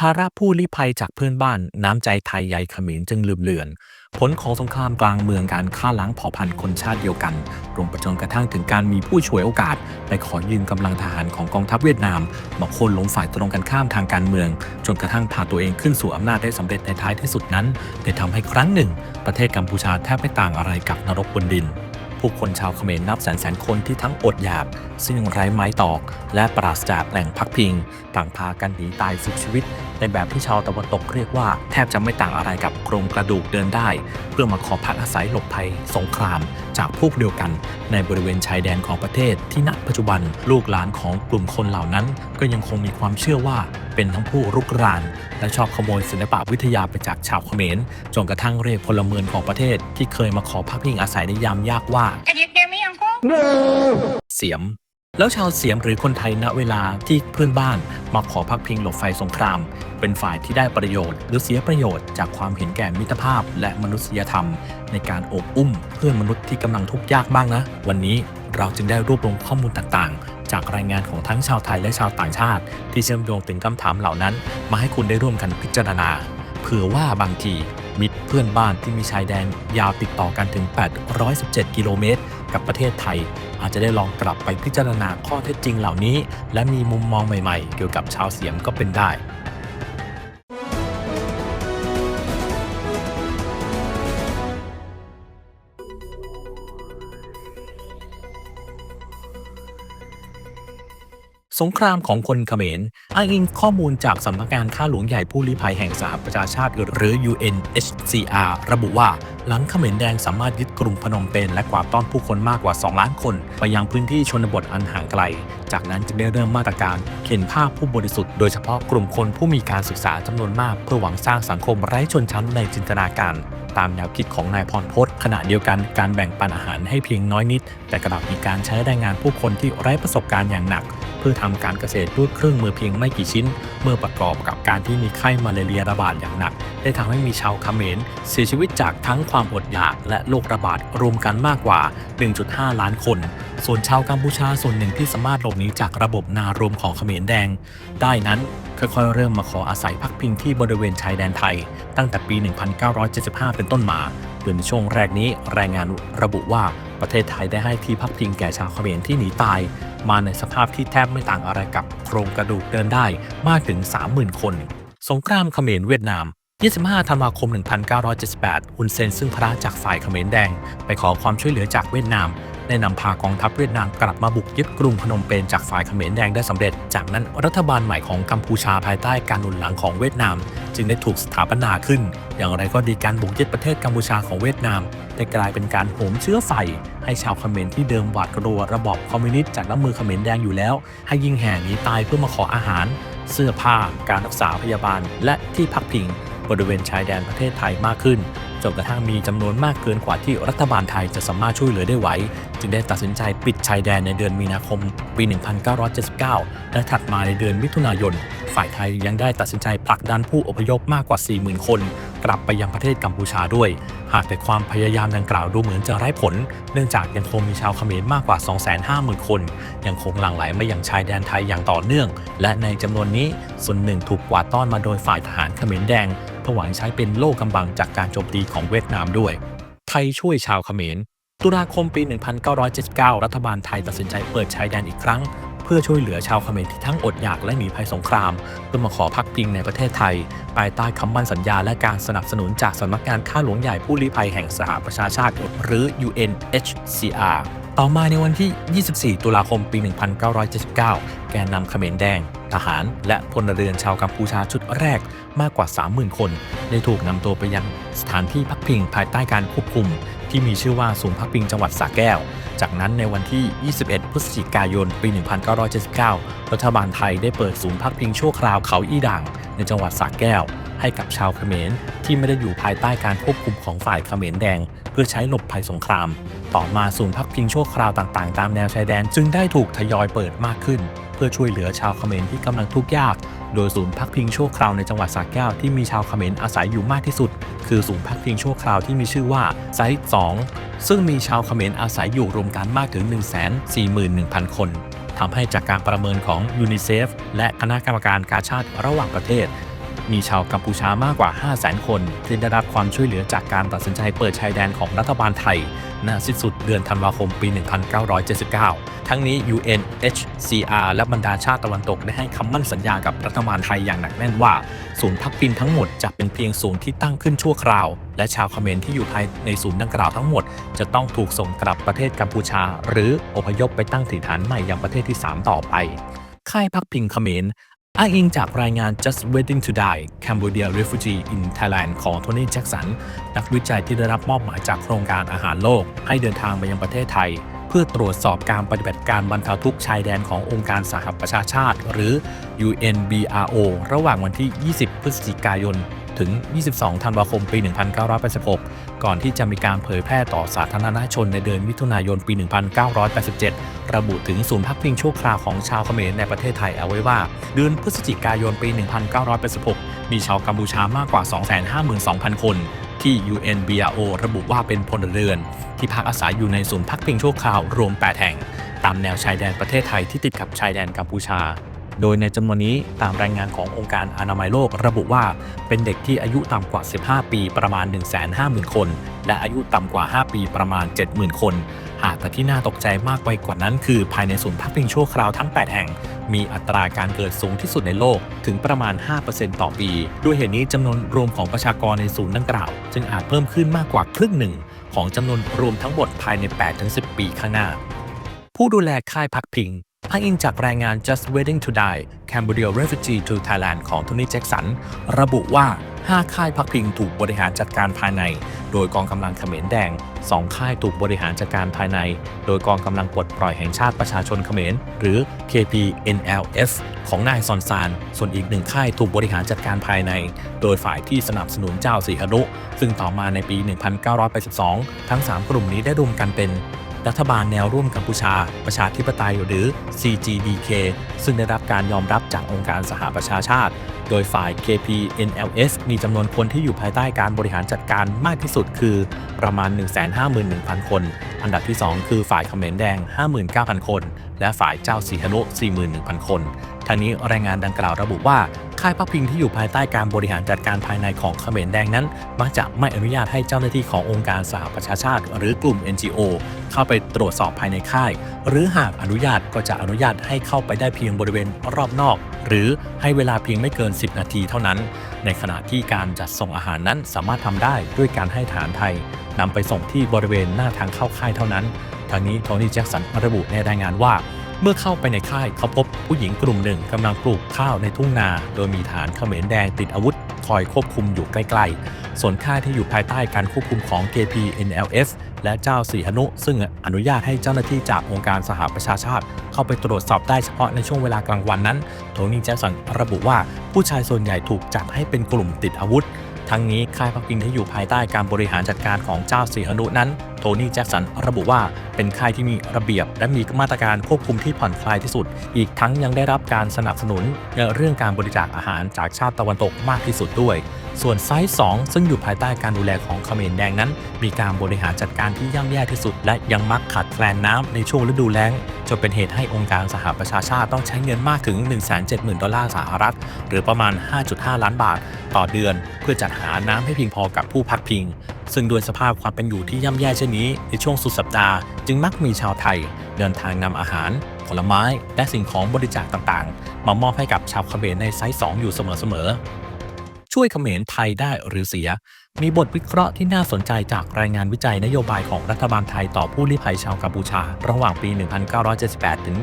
ภาระผู้ลี้ภัยจากเพื่อนบ้านน้ำใจไทยใหญ่เขมรจึงลืมเลือน ผลของสงครามกลางเมืองการฆ่าล้างเผ่าพันธุ์คนชาติเดียวกันรวมไปจนกระทั่งถึงการมีผู้ฉวยโอกาสไปขอยืมกำลังทหารของกองทัพเวียดนามมาโค่นล้มฝ่ายตรงกันข้ามทางการเมือง จนกระทั่งพาตัวเองขึ้นสู่อำนาจได้สำเร็จในท้ายที่สุดนั้นได้ทำให้ครั้งหนึ่ง ประเทศกัมพูชาแทบไม่ต่างอะไรกับนรกบนดิน ผู้คนชาวเขมรนับแสนแสนคนที่ทั้งอดอยากซึ่งไร้ไม้ตอก และปราศจากแหล่งพักพิง ต่างพากันหนีตายสุดชีวิต ในแบบที่ชาวตะวันตกเรียกว่าแทบจะไม่ต่างอะไรกับโครงกระดูกเดินได้ เพื่อมาขอพักอาศัยหลบภัยสงคราม จากพวกเดียวกัน ในบริเวณชายแดนของประเทศที่ณปัจจุบันลูกหลานของกลุ่มคนเหล่านั้น ก็ยังคงมีความเชื่อว่าเป็นทั้งผู้รุกราน และชอบขโมยศิลปะวิทยาไปจากชาวเขมรจนกระทั่งเรียกพลเมืองของประเทศที่เคยมาขอพักพิงอาศัยในยามยากว่า Can you hear me, Uncle? เสียม แล้วชาวเสียมหรือคนไทยณเวลาที่เพื่อนบ้านมาขอพักพิงหลบไฟสงคราม เป็นฝ่ายที่ได้ประโยชน์ หรือเสียประโยชน์จากความเห็นแก่มิตรภาพและมนุษยธรรม ในการโอบอุ้มเพื่อนมนุษย์ที่กำลังทุกข์ยากบ้างนะ วันนี้เราจึงได้รวบรวมข้อมูลต่างๆ จากรายงานของทั้งชาวไทยและชาวต่างชาติ ที่เชื่อมโยงถึงคำถามเหล่านั้น มาให้คุณได้ร่วมกันพิจารณา เผื่อว่าบางทีมิตรเพื่อนบ้านที่มีชายแดนยาวติดต่อกันถึง 817 กิโลเมตร กับประเทศไทย อาจจะได้ลองกลับไปพิจารณาข้อเท็จจริงเหล่านี้ และมีมุมมองใหม่ๆ เกี่ยวกับชาวเสียมก็เป็นได้ สงครามของคนเขมรอ้างอิงข้อมูลจากสำนักงานข้าหลวงใหญ่ผู้ลี้ภัยแห่งสหประชาชาติ หรือ UNHCR ระบุว่า หลังเขมรแดงสามารถยึดกรุงพนมเปญและกวาดต้อนผู้คนมากกว่า 2 ล้านคน ไปยังพื้นที่ชนบทอันห่างไกล จากนั้นจึงได้เริ่มมาตรการเข็นภาพผู้บริสุทธิ์โดยเฉพาะกลุ่มคนผู้มีการศึกษาจำนวนมาก เพื่อหวังสร้างสังคมไร้ชนชั้นในจินตนาการตามแนวคิดของนายพรพศขณะเดียวกันการแบ่งปันอาหารให้เพียงน้อยนิด แต่กลับมีการใช้แรงงานผู้คนที่ไร้ประสบการณ์อย่างหนัก พื่อทำการเกษตรด้วยเครื่องมือเพียงไม่กี่ชิ้น เมื่อประกอบกับการที่มีไข้มาเรียระบาดอย่างหนัก ได้ทำให้มีชาวเขมรเสียชีวิตจากทั้งความอดอยากและโรคระบาดรวมกันมากกว่า 1.5 ล้านคน ส่วนชาวกัมพูชาส่วนหนึ่งที่สามารถหลบหนีจากระบบนารวมของเขมรแดง ได้นั้นค่อยๆ เริ่มมาขออาศัยพักพิงที่บริเวณชายแดนไทย ตั้งแต่ปี 1975 เป็นต้นมาโดยในช่วงแรกนี้รายงานระบุว่าประเทศไทยได้ให้ที่พักพิงแก่ชาวเขมรที่หนีตาย มาในสภาพที่แทบไม่ต่างอะไรกับโครงกระดูกเดินได้มากถึง 30,000 คน สงครามเขมรเวียดนาม 25 ธันวาคม 1978อุนเซนซึ่งพระจากฝ่ายเขมรแดง ไปขอความช่วยเหลือจากเวียดนาม ได้นำพากองทัพเวียดนามกลับมาบุกยึดกรุงพนมเปญจากฝ่ายเขมรแดงได้สำเร็จ จากนั้นรัฐบาลใหม่ของกัมพูชาภายใต้การหนุนหลังของเวียดนาม จึงได้ถูกสถาปนาขึ้น อย่างไรก็ดีการบุกยึดประเทศกัมพูชาของเวียดนาม ได้กลายเป็นการโหมเชื้อไฟ ให้ชาวเขมรที่เดิมหวาดกลัวระบอบคอมมิวนิสต์จากน้ำมือเขมรแดงอยู่แล้ว ให้ยิ่งแห่หนีตายเพื่อมาขออาหาร เสื้อผ้า การรักษาพยาบาล และที่พักพิงบริเวณชายแดนประเทศไทยมากขึ้น จนกระทั่งมีจำนวนมากเกินกว่าที่รัฐบาลไทยจะสามารถช่วยเหลือได้ไหว จึงได้ตัดสินใจปิดชายแดนในเดือนมีนาคม ปี 1979 และถัดมาในเดือนมิถุนายน ฝ่ายไทยยังได้ตัดสินใจผลักดันผู้อพยพมากกว่า 40,000 คน กลับไปยังประเทศกัมพูชาด้วย หากแต่ความพยายามดังกล่าวดูเหมือนจะไร้ผล เนื่องจากยังคงมีชาวเขมรมากกว่า 250,000 คน ยังคงหลั่งไหลมายังชายแดนไทยอย่างต่อเนื่อง และในจำนวนนี้ส่วนหนึ่งถูกกวาดต้อนมาโดยฝ่ายทหารเขมรแดง เพื่อหวังใช้เป็นโล่กำบังจากการโจมตีของเวียดนามด้วย ไทยช่วยชาวเขมร ตุลาคมปี 1979 รัฐบาลไทยตัดสินใจเปิดชายแดนอีกครั้ง เพื่อช่วยเหลือชาวเขมรที่ทั้งอดอยากและหนีภัยสงครามเพื่อมาขอพักพิงในประเทศไทย ภายใต้คำมั่นสัญญาและการสนับสนุนจากสำนักงานข้าหลวงใหญ่ผู้ลี้ภัยแห่งสหประชาชาติหรือ UNHCR ต่อมาในวันที่ 24 ตุลาคมปี 1979 แกนนำเขมรแดง ทหาร และพลเรือนชาวกัมพูชาชุดแรกมากกว่า 30,000 คน ได้ถูกนำตัวไปยังสถานที่พักพิงภายใต้การควบคุม ที่มีชื่อว่าศูนย์พักพิงจังหวัดสระแก้ว จากนั้นในวันที่ 21 พฤศจิกายน ปี 1979 รัฐบาลไทยได้เปิดศูนย์พักพิงชั่วคราวเขาอีด่าง ในจังหวัดสระแก้ว ให้กับชาวเขมรที่ไม่ได้อยู่ภายใต้การควบคุมของฝ่ายเขมรแดง เพื่อใช้หลบภัยสงคราม ต่อมาศูนย์พักพิงชั่วคราวต่างๆ ตามแนวชายแดนจึงได้ถูกทยอยเปิดมากขึ้น เพื่อช่วยเหลือชาวเขมรที่กำลังทุกข์ยาก โดยศูนย์พักพิงชั่วคราวในจังหวัดสระแก้วที่มีชาวเขมรอาศัยอยู่มากที่สุด คือศูนย์พักพิงชั่วคราวที่มีชื่อว่าไซต์2ซึ่งมีชาวเขมรอาศัยอยู่รวมกันมากถึง 141,000 คนทำให้จากการประเมินของยูนิเซฟและคณะกรรมการกาชาติระหว่างประเทศ มีชาวกัมพูชามากกว่า500,000คนที่ได้รับความช่วยเหลือจากการตัดสินใจเปิดชายแดนของรัฐบาลไทยณสิ้นสุดเดือนธันวาคมปี 1979 ทั้งนี้ UNHCR และบรรดาชาติตะวันตกได้ให้คำมั่นสัญญากับรัฐบาลไทยอย่างหนักแน่นว่า ศูนย์พักพิงทั้งหมดจะเป็นเพียงศูนย์ที่ตั้งขึ้นชั่วคราว และชาวเขมรที่อยู่ภายในศูนย์ดังกล่าวทั้งหมด จะต้องถูกส่งกลับประเทศกัมพูชา หรืออพยพไปตั้งถิ่นฐานใหม่ยังประเทศที่ 3 ต่อไปค่ายพักพิงเขมร อ้างอิงจากรายงาน Just Waiting to Die Cambodia Refugee in Thailand ของโทนี่แจ็คสัน นักวิจัยที่ได้รับมอบหมายจากโครงการอาหารโลก ให้เดินทางไปยังประเทศไทย เพื่อตรวจสอบการปฏิบัติการบรรเทาทุกข์ชายแดนขององค์การสหประชาชาติ หรือ UNBRO ระหว่างวันที่ 20 พฤศจิกายน ถึง 22 ธันวาคม ปี 1986 ก่อนที่จะมีการเผยแพร่ต่อสาธารณชนในเดือนมิถุนายนปี 1987 ระบุถึงศูนย์พักพิงชั่วคราวของชาวเขมรในประเทศไทยเอาไว้ว่า เดือนพฤศจิกายนปี 1986 มีชาวกัมพูชามากกว่า 252,000 คน ที่ UNBRO ระบุว่าเป็นพลเรือน ที่พักอาศัยอยู่ในศูนย์พักพิงชั่วคราวรวม 8 แห่ง ตามแนวชายแดนประเทศไทยที่ติดกับชายแดนกัมพูชา โดยในจำนวนนี้ตามรายงานขององค์การอนามัยโลกระบุว่า เป็นเด็กที่อายุต่ำกว่า 15 ปีประมาณ 150,000 คน และอายุต่ำกว่า 5 ปีประมาณ 70,000 คน หากแต่ที่น่าตกใจมากไปกว่านั้นคือภายในศูนย์พักพิงชั่วคราวทั้ง 8 แห่ง มีอัตราการเกิดสูงที่สุดในโลกถึงประมาณ 5%ต่อปี ด้วยเหตุนี้จำนวนรวมของประชากรในศูนย์ดังกล่าว จึงอาจเพิ่มขึ้นมากกว่าครึ่งหนึ่ง ของจำนวนรวมทั้งหมดภายใน 8-10 ปีข้างหน้า ผู้ดูแลค่ายพักพิง อ้างอิงจากรายงาน Just Waiting to Die Cambodia Refugee to Thailand ของโทนี่แจ็คสัน ระบุว่า 5 ค่ายพักพิงถูกบริหารจัดการภายใน โดยกองกำลังเขมรแดง 2 ค่ายถูกบริหารจัดการภายใน โดยกองกำลังปลดปล่อยแห่งชาติประชาชนเขมร หรือ KPNLF ของนายซอนซาน ส่วนอีกหนึ่งค่ายถูกบริหารจัดการภายใน โดยฝ่ายที่สนับสนุนเจ้าสีหนุ ซึ่งต่อมาในปี 1982 ทั้ง 3 กลุ่มนี้ได้รวมกันเป็น รัฐบาลแนวร่วมกัมพูชา ประชาธิปไตยหรือ CGDK ซึ่งได้รับการยอมรับจากองค์การสหประชาชาติ โดยฝ่าย KPNLS มีจำนวนคนที่อยู่ภายใต้การบริหารจัดการมากที่สุดคือประมาณ 151,000 คน อันดับที่ 2 คือฝ่ายเขมรแดง 59,000 คน และฝ่ายเจ้าสีหนุ41,000 คนทางนี้รายงานดังกล่าวระบุว่า ค่ายพักพิงที่อยู่ภายใต้การบริหารจัดการภายในของเขมรแดงนั้นมักจะไม่อนุญาตให้เจ้าหน้าที่ขององค์การสหประชาชาติ หรือกลุ่ม NGO เข้าไปตรวจสอบภายในค่าย หรือหากอนุญาตก็จะอนุญาตให้เข้าไปได้เพียงบริเวณรอบนอก หรือให้เวลาเพียงไม่เกิน 10 นาทีเท่านั้น ในขณะที่การจัดส่งอาหารนั้นสามารถทำได้ด้วยการให้ฐานไทยนำไปส่งที่บริเวณหน้าทางเข้าค่ายเท่านั้น ทางนี้โทนี่แจ็คสันระบุในรายงานว่า เมื่อเข้าไปในค่ายเขาพบผู้หญิงกลุ่มหนึ่งกำลังปลูกข้าวในทุ่งนา โดยมีฐานเขมรแดงติดอาวุธ คอยควบคุมอยู่ใกล้ๆ ส่วนค่ายที่อยู่ภายใต้การควบคุมของ KPNLF และเจ้าสีหนุ ซึ่งอนุญาตให้เจ้าหน้าที่จากองค์การสหประชาชาติ เข้าไปตรวจสอบได้เฉพาะในช่วงเวลากลางวันนั้น โทนี่แจ็คสันระบุว่าผู้ชายส่วนใหญ่ถูกจัดให้เป็นกลุ่มติดอาวุธ ทั้งนี้ค่ายพักพิงที่อยู่ภายใต้การบริหารจัดการของเจ้าสีหนุนั้น โทนี่แจ็คสันระบุว่าเป็นค่ายที่มีระเบียบ และมีมาตรการควบคุมที่ผ่อนคลายที่สุด อีกทั้งยังได้รับการสนับสนุนในเรื่องการบริจาคอาหารจากชาติตะวันตกมากที่สุดด้วย ส่วนไซส์2ซึ่งอยู่ภายใต้การดูแลของเขมรแดงนั้น มีการบริหารจัดการที่ย่ำแย่ที่สุด และยังมักขาดแคลนน้ำในช่วงฤดูแล้งจนเป็นเหตุให้องค์การสหประชาชาติต้องใช้เงินมากถึง 170,000 ดอลลาร์สหรัฐ หรือประมาณ 5.5 ล้านบาท ต่อเดือน เพื่อจัดหาน้ำให้เพียงพอกับผู้พักพิง ซึ่งด้วยสภาพความเป็นอยู่ที่ย่ำแย่เช่นนี้ ในช่วงสุดสัปดาห์ จึงมักมีชาวไทย เดินทางนำอาหาร ผลไม้ และสิ่งของบริจาคต่างๆ มามอบให้กับชาวเขมรในไซส์2อยู่เสมอๆ ช่วยเขมรไทยได้หรือเสีย มีบทวิเคราะห์ที่น่าสนใจจากรายงานวิจัยนโยบายของรัฐบาลไทยต่อผู้ลี้ภัยชาวกัมพูชา ระหว่างปี 1978 ถึง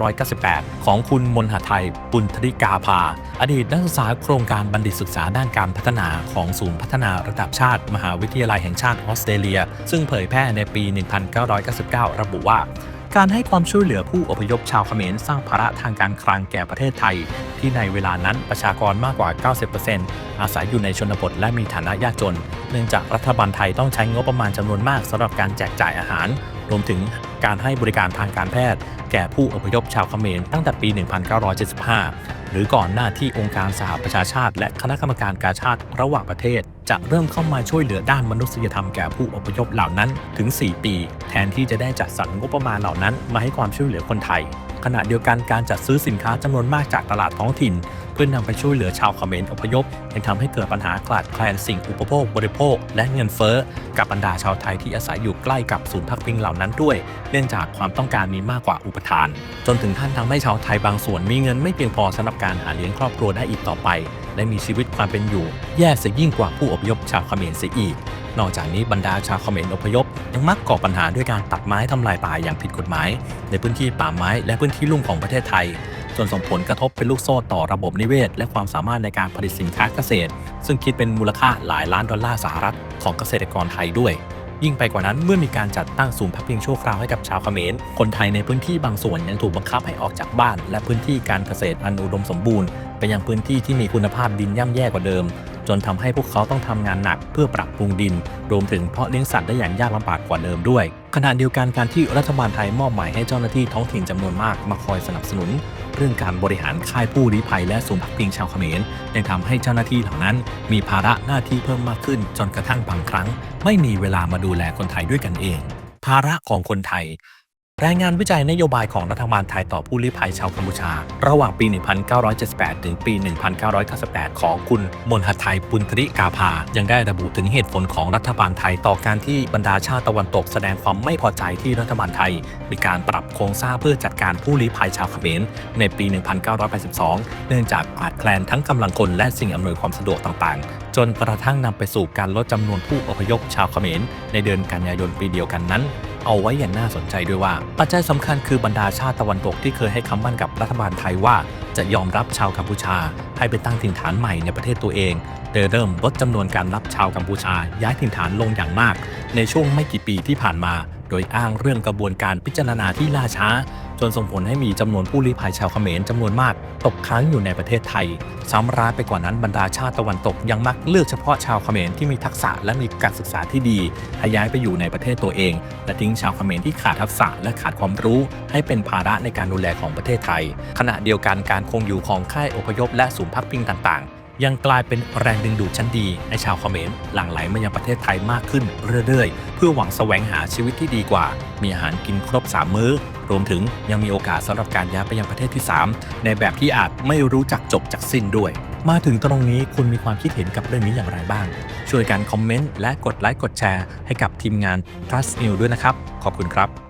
1998 ของคุณมนหไทยปุณธริกาภา อดีตนักศึกษาโครงการบัณฑิตศึกษาด้านการพัฒนาของศูนย์พัฒนาระดับชาติ มหาวิทยาลัยแห่งชาติออสเตรเลีย ซึ่งเผยแพร่ในปี 1999 ระบุว่า การให้ความช่วยเหลือผู้อพยพชาวเขมรสร้างภาระทางการคลังแก่ประเทศไทย ที่ในเวลานั้นประชากรมากกว่า 90%อาศัยอยู่ในชนบทและมีฐานะยากจน เนื่องจากรัฐบาลไทยต้องใช้งบประมาณจำนวนมากสำหรับการแจกจ่ายอาหาร รวมถึงการให้บริการทางการแพทย์ แก่ผู้อพยพชาวเขมรตั้งแต่ปี 1975 หรือก่อนหน้าที่องค์การสหประชาชาติ และคณะกรรมการกาชาติระหว่างประเทศ จะเริ่มเข้ามาช่วยเหลือด้านมนุษยธรรมแก่ผู้อพยพเหล่านั้นถึง 4 ปี แทนที่จะได้จัดสรรงบประมาณเหล่านั้นมาให้ความช่วยเหลือคนไทย ขณะเดียวกันการจัดซื้อสินค้าจำนวนมากจากตลาดท้องถิ่น เพื่อนำไปช่วยเหลือชาวเขมรอพยพยังทำให้เกิดปัญหาขาดแคลนสิ่งอุปโภคบริโภค และเงินเฟ้อกับบรรดาชาวไทยที่อาศัยอยู่ใกล้กับศูนย์พักพิงเหล่านั้นด้วย เนื่องจากความต้องการมีมากกว่าอุปทาน จนถึงขั้นทำให้ชาวไทยบางส่วนมีเงินไม่เพียงพอสำหรับการหาเลี้ยงครอบครัวได้อีกต่อไป และมีชีวิตความเป็นอยู่ แย่เสียยิ่งกว่าผู้อพยพชาวเขมรเสียอีก นอกจากนี้บรรดาชาวเขมรอพยพ ยังมักก่อปัญหาด้วยการตัดไม้ทำลายป่าอย่างผิดกฎหมาย ในพื้นที่ป่าไม้และพื้นที่ลุ่มของประเทศไทย จนส่งผลกระทบเป็นลูกโซ่ต่อระบบนิเวศ และความสามารถในการผลิตสินค้าเกษตร ซึ่งคิดเป็นมูลค่าหลายล้านดอลลาร์สหรัฐของเกษตรกรไทยด้วยยิ่งไปกว่านั้นเมื่อมีการจัดตั้งศูนย์พักพิงชั่วคราวให้กับชาวเขมร คนไทยในพื้นที่บางส่วนยังถูกบังคับให้ออกจากบ้าน และพื้นที่การเกษตรอันอุดมสมบูรณ์ ไปยังพื้นที่ที่มีคุณภาพดินย่ำแย่กว่าเดิม จนทำให้พวกเขาต้องทำงานหนักเพื่อปรับปรุงดิน รวมถึงเพาะเลี้ยงสัตว์ได้อย่างยากลำบากกว่าเดิมด้วย ขณะเดียวกันการที่รัฐบาลไทยมอบหมายให้เจ้าหน้าที่ท้องถิ่นจำนวนมากมาคอยสนับสนุน เรื่องการบริหารค่ายผู้ลี้ภัยและศูนย์พักพิงชาวเขมรยังทำให้เจ้าหน้าที่เหล่านั้น มีภาระหน้าที่เพิ่มมากขึ้น จนกระทั่งบางครั้ง ไม่มีเวลามาดูแลคนไทยด้วยกันเอง ภาระของคนไทย รายงานวิจัยนโยบายของรัฐบาลไทยต่อผู้ลี้ภัยชาวกัมพูชา ระหว่างปี 1978 ถึงปี 1998 ของคุณมนหทัยปุณธริกาภา ยังได้ระบุถึงเหตุผลของรัฐบาลไทยต่อการที่บรรดาชาติตะวันตกแสดงความไม่พอใจที่รัฐบาลไทย มีการปรับโครงสร้างเพื่อจัดการผู้ลี้ภัยชาวเขมรในปี 1982 เนื่องจากขาดแคลนทั้งกำลังคนและสิ่งอำนวยความสะดวกต่างๆ จนกระทั่งนำไปสู่การลดจำนวนผู้อพยพชาวเขมรในเดือนกันยายนปีเดียวกันนั้น เอาไว้อย่างน่าสนใจด้วยว่า ปัจจัยสำคัญคือบรรดาชาติตะวันตกที่เคยให้คำมั่นกับรัฐบาลไทยว่า จะยอมรับชาวกัมพูชา ให้ไปตั้งถิ่นฐานใหม่ในประเทศตัวเองโดยเริ่มลดจำนวนการรับชาวกัมพูชา ย้ายถิ่นฐานลงอย่างมาก ในช่วงไม่กี่ปีที่ผ่านมา โดยอ้างเรื่องกระบวนการพิจารณาที่ล่าช้า จนส่งผลให้มีจำนวนผู้ลี้ภัยชาวเขมรจำนวนมาก ตกค้างอยู่ในประเทศไทย ซ้ำร้ายไปกว่านั้นบรรดาชาติตะวันตกยังมักเลือกเฉพาะชาวเขมรที่มีทักษะและมีการศึกษาที่ดีให้ย้ายไปอยู่ในประเทศตัวเอง และทิ้งชาวเขมรที่ขาดทักษะและขาดความรู้ ให้เป็นภาระในการดูแลของประเทศไทย ขณะเดียวกันการคงอยู่ของค่ายอพยพและศูนย์พักพิงต่างๆ ยังกลายเป็นแรงดึงดูดชั้นดีให้ชาวเขมรหลั่งไหลมายังประเทศไทยมากขึ้นเรื่อยๆ เพื่อหวังแสวงหาชีวิตที่ดีกว่า มีอาหารกินครบสามมื้อ รวมถึงยังมีโอกาสสำหรับการย้ายไปยังประเทศที่ 3 ในแบบที่อาจไม่รู้จักจบจากสิ้นด้วย มาถึงตรงนี้คุณมีความคิดเห็นกับเรื่องนี้อย่างไรบ้าง ช่วยกันคอมเมนต์และกดไลค์กดแชร์ให้กับทีมงาน Trust News ด้วยนะครับ ขอบคุณครับ